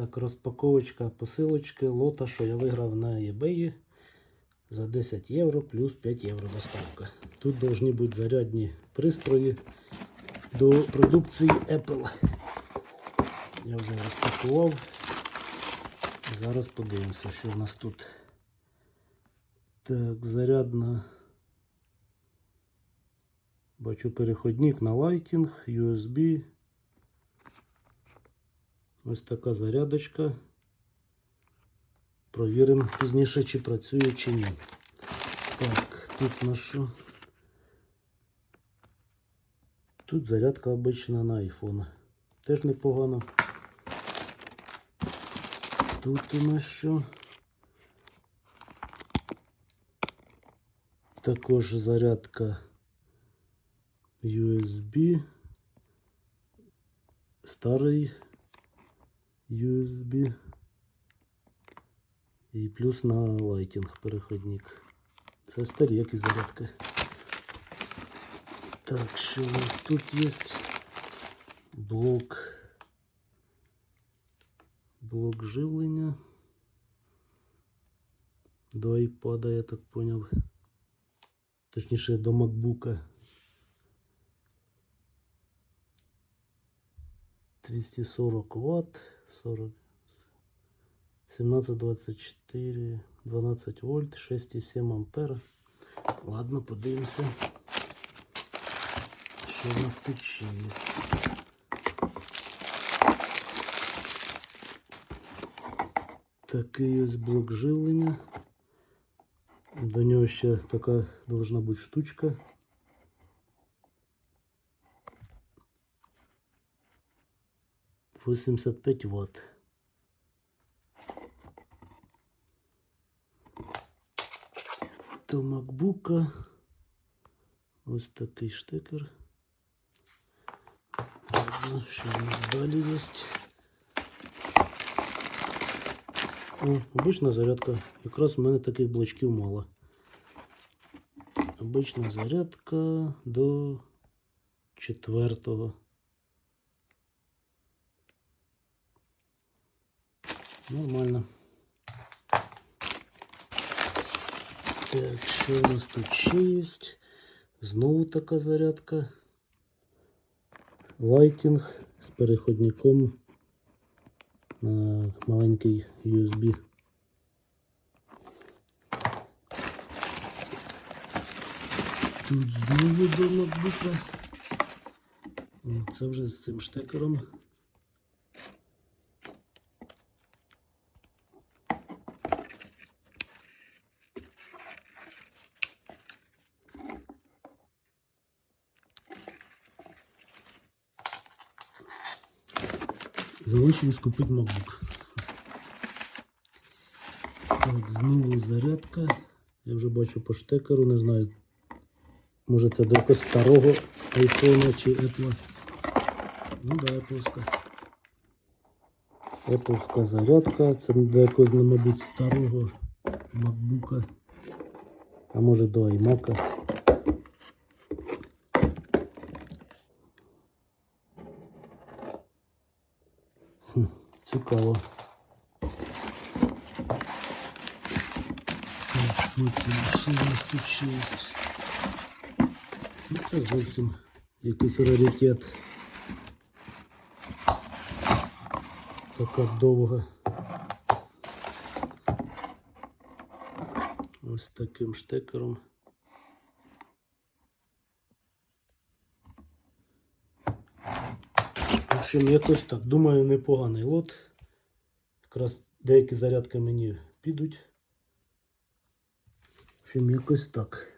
Так, розпаковочка посилочки лота, що я виграв на eBay за 10 євро плюс 5 євро доставка. Тут повинні бути зарядні пристрої до продукції Apple. Я вже розпакував. Зараз подивимося, що в нас тут. Так, зарядна. Бачу переходник на лайтінг, USB. Ось така зарядочка. Провіримо пізніше, чи працює, чи ні. Так, тут на що? Тут зарядка обична на iPhone. Теж непогано. Тут у нас що? Також зарядка USB. Старий USB. І плюс на лайтінг переходник. Це старі якісь зарядки. Так, що у нас тут є? Блок. Блок живлення. До iPad, я так поняв. Точніше, до MacBook. 240 Вт, 40, 17, 24, 12 вольт, 6,7 ампера. Ладно, подивимося. Що в нас тут ще є? Такий ось блок живлення. До нього ще така должна бути штучка. Восемьдесят пять ватт. До макбука ось такий штекер. Ладно, що у нас далі є? О, обична зарядка. Якраз у мене таких блочків мало. Обична зарядка до четвертого. Нормально. Так, що у нас тут ще? Знову така зарядка. Лайтінг з переходником на маленький USB. Тут знову до ноутбука. Це вже з цим штекером. Залишилось купити ноутбук. Так, знову зарядка. Я вже бачу по штекеру, не знаю. Може це до якогось старого айфона чи Apple. Ну да, Appleська. Appleська зарядка. Це до якогось, мабуть, старого MacBook. А може до iMac. Цікаво. Ну, це зовсім якийсь раритет. Така довга. Ось таким штекером. В общем, якось так. Думаю, непоганий лот. Якраз деякі зарядки мені підуть. В якось так.